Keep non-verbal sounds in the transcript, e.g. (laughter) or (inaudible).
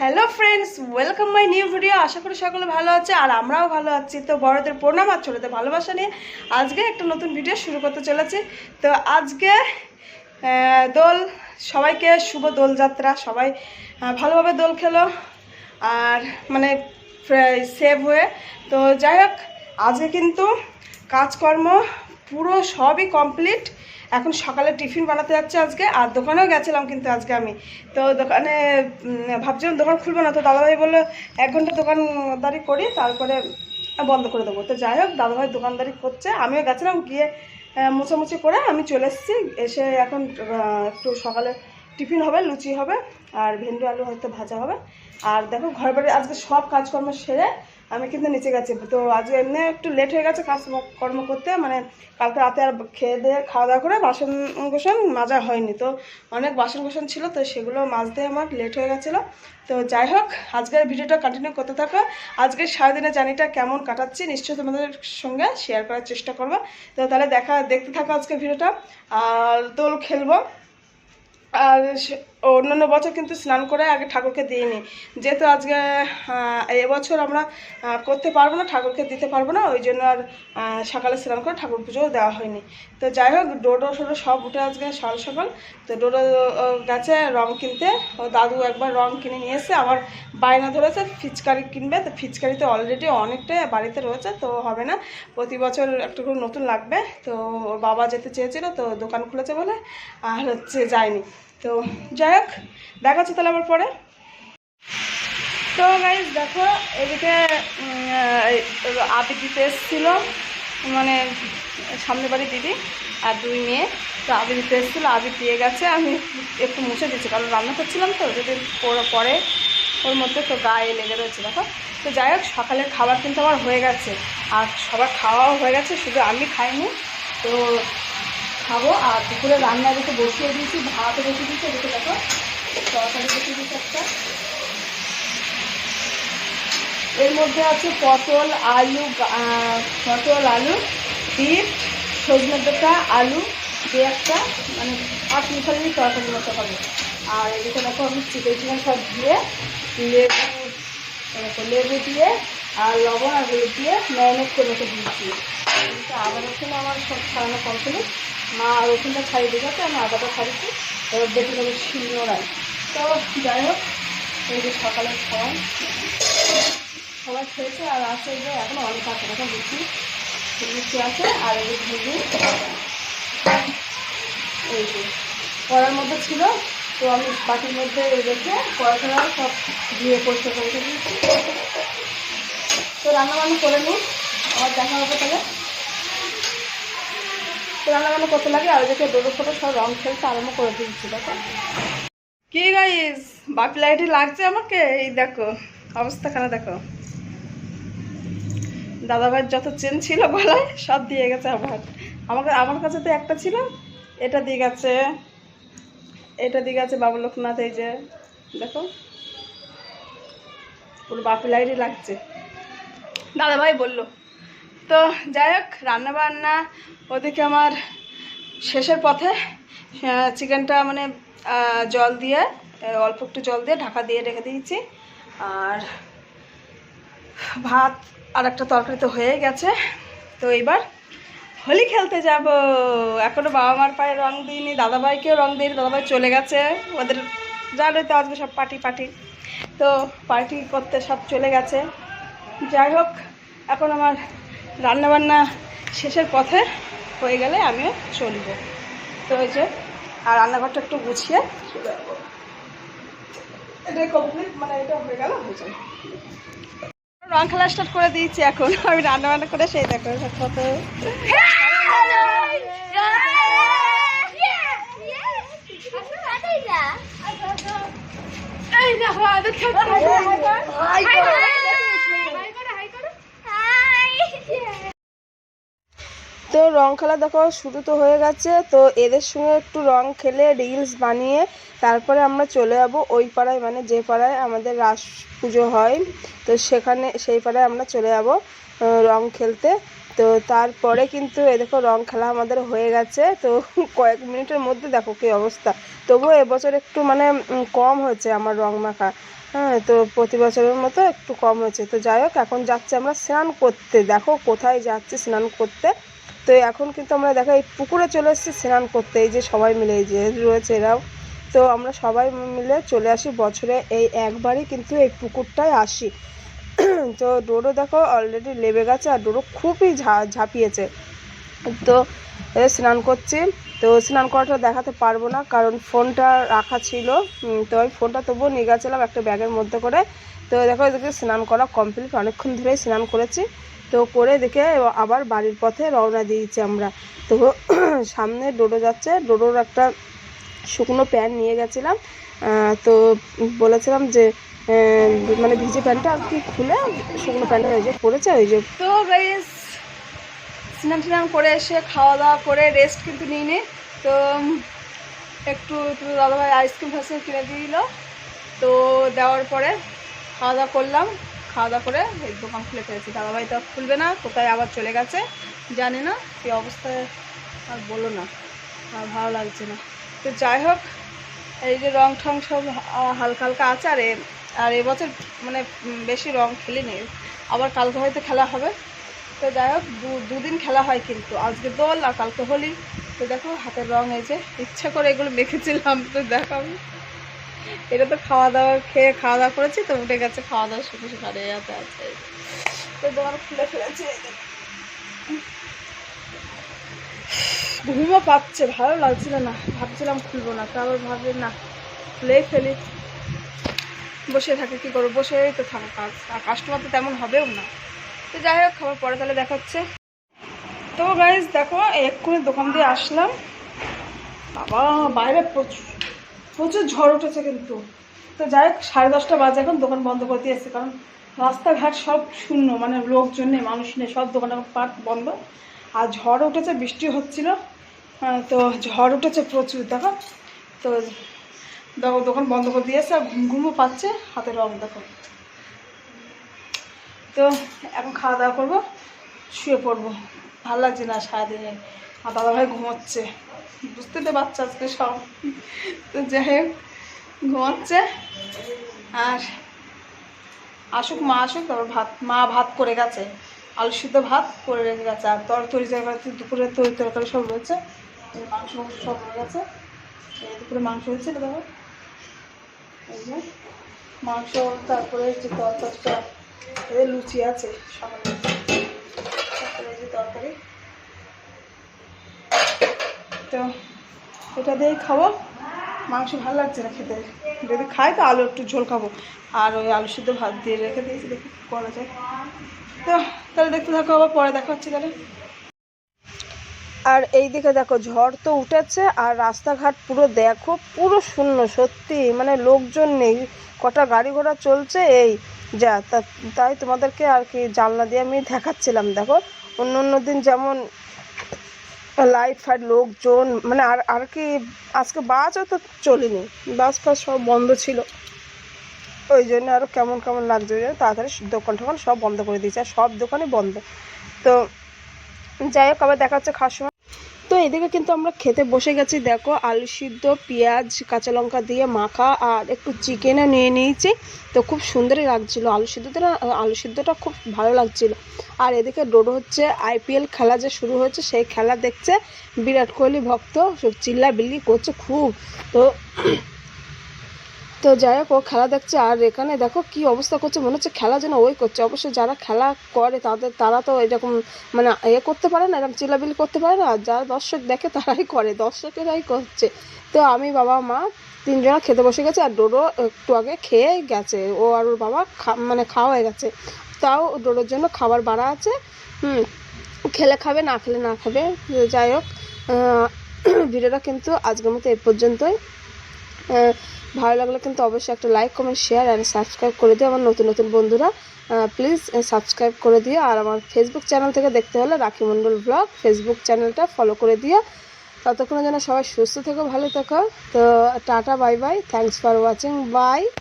Hello friends welcome my new video আশা করি সকলে ভালো আছে আর আমরাও ভালো আছি। তো বড়দের প্রণাম আর ছোটদের ভালোবাসা নিয়ে আজকে একটা নতুন ভিডিও শুরু করতে চলেছি। তো আজকে দোল, সবাইকে শুভ দোলযাত্রা সবাই ভালোভাবে দোল খেলো। আর মানে সেভ হয়ে। তো যাই হোক, আজকে কিন্তু কাজকর্ম পুরো সবই কমপ্লিট এখন সকালে টিফিন বানাতে যাচ্ছে আজকে, আর দোকানেও গেছিলাম কিন্তু আজকে আমি। তো দোকানে ভাবছিলাম দোকান খুলবো না, তো দাদাভাই বলল, এক ঘণ্টা দোকানদারি করি, তারপরে বন্ধ করে দেবো। তো যাই হোক, দাদাভাই দোকানদারি করছে, আমিও গেছিলাম গিয়ে মোছামুছি করে আমি চলে এসেছি, এসে এখন একটু সকালে টিফিন হবে, লুচি হবে, আর ভেন্ডি আলু হয়তো ভাজা হবে। আর দেখো ঘর বাড়ি আজকে সব কাজকর্ম সেরে আমি কিন্তু নিচে গেছি। তো আজকে এমনি একটু লেট হয়ে গেছে কাজ কর্ম করতে। মানে কালকে রাতে আর খেয়ে দিয়ে খাওয়া দাওয়া করে বাসন কোসন মাজা হয়নি। তো অনেক বাসন কোসন ছিল, তো সেগুলো মাজতে আমার লেট হয়ে গেছিল। তো যাই হোক, আজকের ভিডিওটা কন্টিনিউ করতে থাকো। আজকের সারাদিনের জার্নিটা কেমন কাটাচ্ছি নিশ্চয়ই তোমাদের সঙ্গে শেয়ার করার চেষ্টা করব। তো তাহলে দেখা, দেখতে থাকো আজকের ভিডিওটা। আর দোল খেলব। আর অন্যান্য বছর কিন্তু স্নান করে আগে ঠাকুরকে দিইনি। যেহেতু আজকে এবছর আমরা করতে পারব না, ঠাকুরকে দিতে পারব না, ওই জন্য আর সকালে স্নান করে ঠাকুর পুজোও দেওয়া হয়নি। তো যাই হোক, ডোডো সোডো সব উঠে আজকে সকাল সকাল। তো ডোডো গেছে রং কিনতে। ও দাদু একবার রং কিনে নিয়ে এসে আবার বায়না ধরেছে, ফিচকারি কিনবে। তো ফিচকারিতে অলরেডি অনেকটাই বাড়িতে রয়েছে, তো হবে না। প্রতি বছর একটু করে নতুন লাগবে। তো ওর বাবা যেতে চেয়েছিল, তো দোকান খুলেছে বলে, আর হচ্ছে যায়নি। তো যাই হোক, দেখা হচ্ছে তাহলে আবার পরে। তো গাইজ দেখো, এদিকে আবি দিতে এসেছিল মানে সামনে বাড়ি দিদি আর দুই মেয়ে। তো আবি দিতে এসেছিল আবি দিয়ে গেছে, আমি একটু মুছে দিচ্ছি কারণ রান্না করছিলাম তো, যদি পরে ওর মধ্যে তো গায়ে লেগে রয়েছে, দেখো। তো যাই হোক, সকালের খাবার কিন্তু আমার হয়ে গেছে, আর সবার খাওয়াও হয়ে গেছে, শুধু আমি খাইনি। তো খাব আর দুপুরে রান্না এদিকে বসিয়ে দিয়েছি ভাত বসিয়ে দিয়েছি এদিকে দেখো তরকারি বসিয়ে দিয়েছি একটা। এর মধ্যে আছে পটল আলু পটল আলু বিট সজনে ডাঁটা আলু দিয়ে একটা মানে পাঁচ মিশালি তরকারি মতো হবে। আর এদিকে দেখো আমি চিকেন সব দিয়ে লেবু দেখো, লেবু দিয়ে আর লবণ আর দিয়ে ম্যারিনেট করে রেখে দিয়েছি। আদা রসুন আমার সব ছাড়ানো কমপ্লিট। মা রসুনটা ছাড়িয়ে দিয়ে গেছে আমি আদাটা ছাড়িয়েছি। এবার বেটে নেব শিলনোড়ায়। তো যাই হোক, এই যে সকালে খাওয়া সবাই খেয়েছে আর আছে যে এখন অনেক আছে এখন লুচি লুচি আছে আর এই ভেজে এই যে কড়ার মধ্যে ছিল, তো আমি বাটির মধ্যে রেখে কড়াটা সব দিয়ে পরিষ্কার করে দিয়েছি। তো রান্না বান্না করে নিই, আবার দেখা হবে তাহলে। তো রান্না করতে লাগে, আর ওদেরকে ডোডো ফোটো সব রং খেলতে আরম্ভ করে দিয়েছি, দেখো। কি গাইস বাপি লাইটে লাগছে আমাকে? এই দেখো, অবস্থাখানে দেখো। দাদাভাইয়ের যত চেন ছিল গলায়, সব দিয়ে গেছে আমার। আমাকে আমার কাছে তো একটা ছিল, এটা দিয়ে গেছে। এটা দিয়ে গেছে বাবু লোকনাথ, এই যে, দেখো। পুরো বাপি লাইটই লাগছে। দাদাভাই বলল তো যাই হোক রান্না বান্না ওদিকে আমার শেষের পথে চিকেনটা মানে জল দিয়ে অল্প একটু জল দিয়ে ঢাকা দিয়ে রেখে দিয়েছি। আর ভাত আর একটা তরকারি তো হয়ে গেছে। তো এইবার হোলি খেলতে যাব। এখনও বাবা মার পায়ে রং দিইনি, দাদাভাইকেও রং দিইনি, দাদাভাই চলে গেছে। ওদের জানোই তো আজকে সব পার্টি পার্টি। তো পার্টি করতে সব চলে গেছে। যাই হোক, এখন আমার রান্নাবান্না শেষের পথে হয়ে গেলে আমিও চলবো তো ওই যে আর রান্নাঘরটা একটু গুছিয়ে চলে মানে হয়ে হয়ে রং খেলা স্টার্ট করে দিয়েছি এখন আমি রান্না বান্না করে সেই দেখো কত এই দেখো তো রং খেলা দেখো, শুরু তো হয়ে গেছে। তো এদের সঙ্গে একটু রং খেলে রিলস বানিয়ে তারপরে আমরা চলে যাব ওই পাড়ায় মানে যে পাড়ায় আমাদের রাস পুজো হয়, তো সেখানে সেই পাড়ায় আমরা চলে যাব রং খেলতে। তো তারপরে কিন্তু এ দেখো রং খেলা আমাদের হয়ে গেছে। তো কয়েক মিনিটের মধ্যে দেখো কী অবস্থা। তবুও এবছর একটু মানে কম হয়েছে আমার রং মাখা। হ্যাঁ তো প্রতি বছরের মতো একটু কম হয়েছে। তো যাই হোক, এখন যাচ্ছে আমরা স্নান করতে। দেখো কোথায় যাচ্ছে স্নান করতে। তো এখন কিন্তু আমরা দেখো, এই পুকুরে চলে এসেছি স্নান করতে, এই যে সবাই মিলে, এই যে রয়েছে এরাও। তো আমরা সবাই মিলে চলে আসি বছরে, এই একবারই কিন্তু এই পুকুরটায় আসি। (clears throat) তো ডোরো দেখো অলরেডি লেবে গেছে, আর ডোরো খুবই ঝা, ঝাঁপিয়েছে। তো স্নান করছি, তো স্নান করাটা দেখাতে পারব না, কারণ ফোনটা রাখা ছিল। তো আমি ফোনটা তবুও নিয়ে গেছিলাম একটা ব্যাগের মধ্যে করে। তো দেখো এদিকে স্নান করা কমপ্লিট অনেকক্ষণ ধরেই স্নান করেছি। তো করে দেখে আবার বাড়ির পথে রওনা দিয়েছি আমরা। তো (clears throat) সামনে ডোডো যাচ্ছে। ডোডোর একটা শুকনো প্যান্ট নিয়ে গেছিলাম। তো বলেছিলাম যে মানে ভিজে প্যান্টটা আর কি খুলে শুকনো প্যান্টটা ওই যে পরেছে ওই যে তো গাইস স্নান টান করে এসে খাওয়া দাওয়া করে রেস্ট কিন্তু নিই নি তো, একটু দাদাভাই আইসক্রিম ফাইসক্রিম কিনে দিল। তো দেওয়ার পরে খাওয়া দাওয়া করলাম। খাওয়া দাওয়া করে দোকান খুলে ফেলেছি। দাদাভাই তো খুলবে না, কোথায় আবার চলে গেছে জানি না, এই অবস্থায় আর বলো না, আর ভালো লাগছে না। তো যাই হোক, এই যে রং ঠং সব হালকা হালকা আছে, আর আর এবছর মানে বেশি রং খেলিনি। আবার কালকে হয়তো খেলা হবে। তো যাই হোক দুদিন খেলা হয় কিন্তু, আজকে দোল আর কালকে হোলি। তো দেখো হাতের রং এই যে, ইচ্ছা করে এগুলো মেখেছিলাম, তো দেখো আমি এটা তো খাওয়া দাওয়া খেয়ে খাওয়া দাওয়া করেছি, তো উঠে গেছে খাওয়া দাওয়া শুধু হারিয়ে যাতে আছে। তো দোকান খুলে ফেলেছি। ঘুমও পাচ্ছে, ভালো লাগছিল না, ভাবছিলাম খুলবো না তারপর ভাবছি না, খুলেই ফেলি। বসে থাকে, কি করব? বসেই তো থাকা কাজ, আর কাস্টমার তো তেমন হবেও না। তো যাই হোক, খাবার পরে তাহলে দেখাচ্ছে। তো গাইজ দেখো, এক্ষুনি দোকান দিয়ে আসলাম। বাবা, বাইরে প্রচুর প্রচুর ঝড় উঠেছে কিন্তু। তো যাই হোক, সাড়ে দশটা বাজে এখন, দোকান বন্ধ করে দিয়েছে কারণ রাস্তাঘাট সব শূন্য মানে লোকজন নেই, মানুষ নেই, সব দোকান পাট বন্ধ। আর ঝড় উঠেছে, বৃষ্টি হচ্ছিল। তো ঝড় উঠেছে প্রচুর, দেখো। তো দেখো, দোকান বন্ধ করে দিয়েছে আর ঘুম ঘুমও পাচ্ছে হাতে রং, দেখো। তো এখন খাওয়া দাওয়া করব, শুয়ে পড়ব। ভালো লাগছে না সারাদিনে। আর দাদাভাই ঘুমোচ্ছে। বুঝতে তো পারছ আজকে সব। তো যাই হোক, ঘুমাচ্ছে। আর আসুক, মা আসুক, তারপর ভাত, মা ভাত করে গেছে। আলু সিদ্ধ ভাত করে রেখে গেছে। আর তরকারি তরকারি দুপুরে তরি তরকারি সব রয়েছে। মাংস সব রয়ে গেছে। দুপুরে মাংস হয়েছে দেখো। এই মাংস, তারপরে যে তরকারিটা লুচি আছে সকালে তারপরে এই যে তরকারি তো এটা দিয়েই খাব। মাংস ভালো লাগছে না খেতে। যদি খাই তো আলু একটু ঝোল খাব। আর ওই আলু সিদ্ধ ভাত দিয়ে রেখে দিয়েছি, দেখি করা যায়। তো, তাহলে দেখতে থাকো আবার পরে দেখা হচ্ছে তাহলে। আর এই দিকে দেখো, ঝড় তো উঠেছে আর রাস্তাঘাট পুরো দেখো, পুরো শূন্য, সত্যি। মানে লোকজন নেই, কটা গাড়ি ঘোড়া চলছে, এই যা তাই তোমাদেরকে আর কি জানলা দিয়ে আমি দেখাচ্ছিলাম, দেখো। অন্য অন্য দিন যেমন লাইট ফাইট লোকজন মানে আর আর কি আজকে বাসও তো চলেনি। বাস ফাস সব বন্ধ ছিল। ওই জন্য আরও কেমন কেমন লাগছে ওই জন্য তাড়াতাড়ি দোকান টোকান সব বন্ধ করে দিয়েছে, আর সব দোকানই বন্ধ। তো যাই হোক, আবার দেখা হচ্ছে খাওয়ার সময়। এদিকে কিন্তু আমরা খেতে বসে গেছি। দেখো, আলু সিদ্ধ, পেঁয়াজ, কাঁচা লঙ্কা দিয়ে মাখা আর একটু চিকেনও নিয়ে নিয়েছি। তো খুব সুন্দরই লাগছিল। আলু সিদ্ধটা আলু সিদ্ধটা খুব ভালো লাগছিল। আর এদিকে ডোডো হচ্ছে আইপিএল খেলা যে শুরু হয়েছে, সেই খেলা দেখছে বিরাট কোহলি ভক্ত চিল্লা বিল্লি করছে খুব। তো তো যাই হোক, ও খেলা দেখছে আর এখানে দেখো কি অবস্থা করছে। মনে হচ্ছে খেলা যেন ওই করছে। অবশ্যই যারা খেলা করে তাদের, তারা তো এরকম মানে এ করতে পারে না, এরকম চিল্লাবিল্লি করতে পারে না। যারা দর্শক দেখে, তারাই করে, দর্শকেরাই করছে। তো আমি, বাবা, মা তিনজনা খেতে বসে গেছে আর ডোডো একটু আগে খেয়ে গেছে। ও আর ওর বাবা মানে খাওয়া হয়ে গেছে। তাও ডোডোর জন্য খাবার বাড়া আছে। হুম, খেলে খাবে, না খেলে না খাবে। যাই হোক (clears throat) ভিডিওটা কিন্তু আজকের মতো এ পর্যন্তই। ভালো লাগলে কিন্তু অবশ্যই একটা like comment share and subscribe করে দিও আমার নতুন নতুন বন্ধুরা। প্লিজ সাবস্ক্রাইব করে দিও। আর আমার ফেসবুক চ্যানেল থেকে দেখতে হলে রাখি মণ্ডল ব্লগ ফেসবুক চ্যানেলটা ফলো করে দিও। ততক্ষণে যেন সবাই সুস্থ থেকো, ভালো থেকো। তো, tata bye bye thanks for watching bye